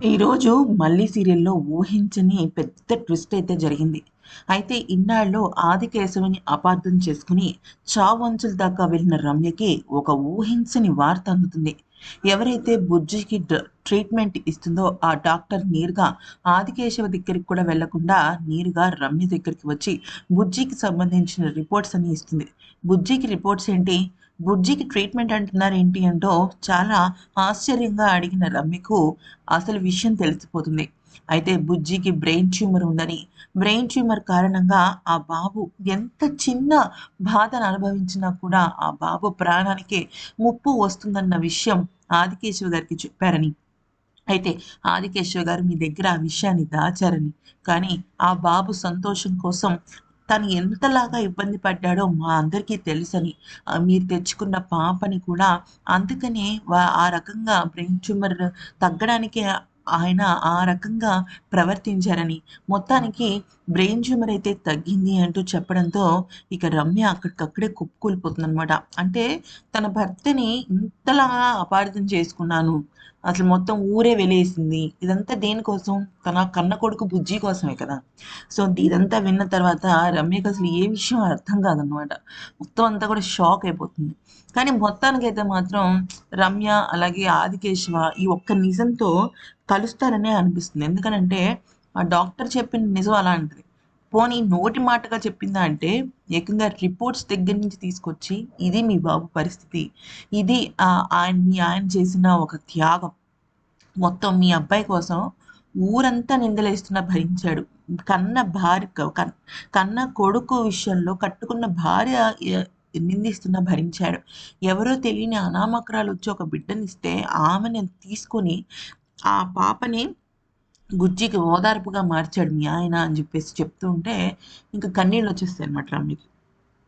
ఈరోజు మళ్ళీ సీరియల్‌లో ఊహించని పెద్ద ట్విస్ట్ అయితే జరిగింది. అయితే ఇన్నాళ్ళు ఆదికేశవుని అపార్థం చేసుకుని చావంచుల దాకా వెళ్ళిన రమ్యకి ఒక ఊహించని వార్త అందుతుంది. ఎవరైతే బుజ్జికి ట్రీట్మెంట్ ఇస్తుందో ఆ డాక్టర్ నేరుగా ఆదికేశవ దగ్గరికి కూడా వెళ్ళకుండా నేరుగా రమ్య దగ్గరికి వచ్చి బుజ్జికి సంబంధించిన రిపోర్ట్స్ అన్ని ఇస్తుంది. బుజ్జికి రిపోర్ట్స్ ఏంటి? బుజ్జికి ట్రీట్మెంట్ అంటున్నారు ఏంటి అంటూ చాలా ఆశ్చర్యంగా అడిగిన రమ్యకు అసలు విషయం తెలిసిపోతుంది. అయితే బుజ్జికి బ్రెయిన్ ట్యూమర్ ఉందని, బ్రెయిన్ ట్యూమర్ కారణంగా ఆ బాబు ఎంత చిన్న బాధను అనుభవించినా కూడా ఆ బాబు ప్రాణానికే ముప్పు వస్తుందన్న విషయం ఆదికేశవ గారికి చెప్పారని, అయితే ఆదికేశవ గారు మీ దగ్గర ఆ విషయాన్ని దాచారని, కానీ ఆ బాబు సంతోషం కోసం తను ఎంతలాగా ఇబ్బంది పడ్డాడో మా అందరికీ తెలుసని, మీరు తెచ్చుకున్న పాపని కూడా అందుకనే వా ఆ రకంగా బ్రెయిన్ ట్యూమర్ తగ్గడానికి ఆయన ఆ రకంగా ప్రవర్తించారని, మొత్తానికి బ్రెయిన్ ట్యూమర్ అయితే తగ్గింది అంటూ చెప్పడంతో ఇక రమ్య అక్కడికక్కడే కుప్పకూలిపోతుందనమాట. అంటే తన భర్తని ఇంతలా అపార్థం చేసుకున్నాను. అసలు మొత్తం ఊరే వెలేసింది. ఇదంతా దేనికోసం? తన కన్న కొడుకు బుజ్జి కోసమే కదా! సో, ఇదంతా విన్న తర్వాత రమ్యకు అసలు ఏ విషయం అర్థం కాదనమాట. మొత్తం అంతా కూడా షాక్ అయిపోతుంది. కానీ మొత్తానికైతే మాత్రం రమ్య అలాగే ఆదికేశవ ఈ ఒక్క నిజంతో కలుస్తారనే అనిపిస్తుంది. ఎందుకనంటే ఆ డాక్టర్ చెప్పిన నిజం అలాంటిది. పోనీ నోటి మాటగా చెప్పిందా అంటే ఏకంగా రిపోర్ట్స్ దగ్గర నుంచి తీసుకొచ్చి ఇది మీ బాబు పరిస్థితి. ఇది ఆయన మీ ఆయన చేసిన ఒక త్యాగం. మొత్తం మీ అబ్బాయి కోసం ఊరంతా నిందలేస్తున్నా భరించాడు. కన్న భార్య క కన్న కొడుకు విషయంలో కట్టుకున్న భార్య నిందిస్తున్న నిందిస్తున్నా భరించాడు. ఎవరో తెలియని అనామకురాలొచ్చి ఒక బిడ్డనిస్తే ఆమెను తీసుకొని ఆ పాపని గుజ్జికి ఓదార్పుగా మార్చాడు మీ ఆయన అని చెప్పేసి చెప్తూ ఉంటే ఇంక అనమాట రమ్యకి.